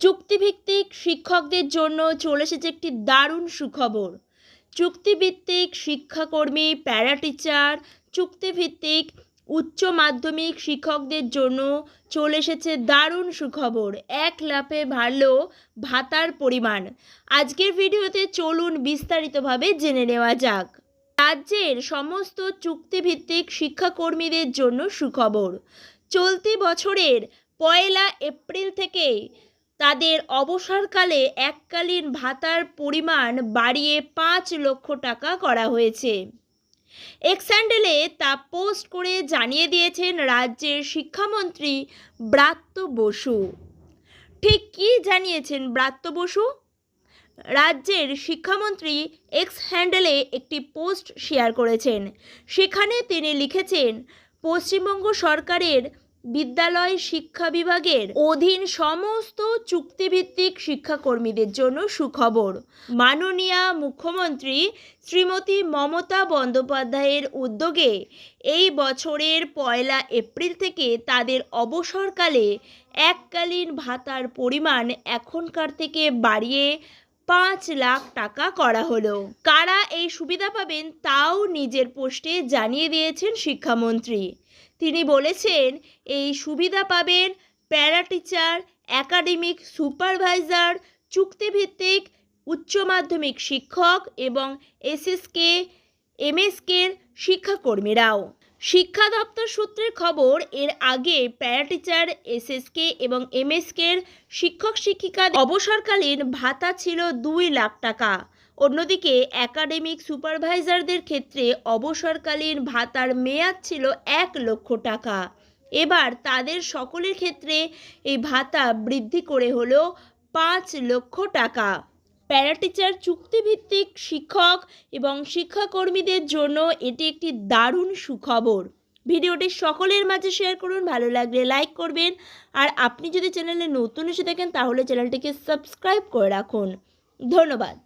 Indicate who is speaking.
Speaker 1: চুক্তিভিত্তিক শিক্ষকদের জন্য চলে এসেছে একটি দারুণ সুখবর। চুক্তিভিত্তিক শিক্ষাকর্মী প্যারা টিচার চুক্তিভিত্তিক উচ্চ মাধ্যমিক শিক্ষকদের জন্য চলে এসেছে দারুণ সুখবর। এক লাফে বাড়ল ভাতার পরিমাণ। আজকের ভিডিওতে চলুন বিস্তারিতভাবে জেনে নেওয়া যাক। রাজ্যের সমস্ত চুক্তিভিত্তিক শিক্ষাকর্মীদের জন্য সুখবর। চলতি বছরের পয়লা এপ্রিল থেকে তাদের অবসরকালে এককালীন ভাতার পরিমাণ বাড়িয়ে পাঁচ লক্ষ টাকা করা হয়েছে। এক্স হ্যান্ডেলে তা পোস্ট করে জানিয়ে দিয়েছেন রাজ্যের শিক্ষামন্ত্রী ব্রাত্য বসু। ঠিক কী জানিয়েছেন ব্রাত্য বসু? রাজ্যের শিক্ষামন্ত্রী এক্স হ্যান্ডেলে একটি পোস্ট শেয়ার করেছেন। সেখানে তিনি লিখেছেন, পশ্চিমবঙ্গ সরকারের বিদ্যালয় শিক্ষা বিভাগের অধীন সমস্ত চুক্তিভিত্তিক শিক্ষাকর্মীদের জন্য সুখবর। মাননীয়া মুখ্যমন্ত্রী শ্রীমতী মমতা বন্দ্যোপাধ্যায়ের উদ্যোগে এই বছরের পয়লা এপ্রিল থেকে তাদের অবসরকালে এককালীন ভাতার পরিমাণ এখনকার থেকে বাড়িয়ে পাঁচ লাখ টাকা করা হলো। কারা এই সুবিধা পাবেন তাও নিজের পোস্টে জানিয়ে দিয়েছেন শিক্ষামন্ত্রী। তিনি বলেছেন, এই সুবিধা পাবেন প্যারা টিচার, একাডেমিক সুপারভাইজার, চুক্তিভিত্তিক উচ্চ মাধ্যমিক শিক্ষক এবং এসএসকে, এমএসকের শিক্ষাকর্মীরাও। শিক্ষা দপ্তর সূত্রের খবর, এর আগে প্যারা টিচার, এসএসকে এবং এমএসকের শিক্ষক শিক্ষিকা অবসরকালীন ভাতা ছিল দুই লাখ টাকা। অন্যদিকে একাডেমিক সুপারভাইজারদের ক্ষেত্রে অবসরকালীন ভাতার মেয়াদ ছিল এক লক্ষ টাকা। এবার তাদের সকলের ক্ষেত্রে এই ভাতা বৃদ্ধি করে হলো পাঁচ লক্ষ টাকা। প্যারাটিচার চুক্তিভিত্তিক শিক্ষক এবং শিক্ষাকর্মীদের জন্য এটি একটি দারুণ সুখবর। ভিডিওটি সকলের মাঝে শেয়ার করুন, ভালো লাগলে লাইক করবেন। আর আপনি যদি চ্যানেলে নতুন এসে থাকেন, তাহলে চ্যানেলটিকে সাবস্ক্রাইব করে রাখুন। ধন্যবাদ।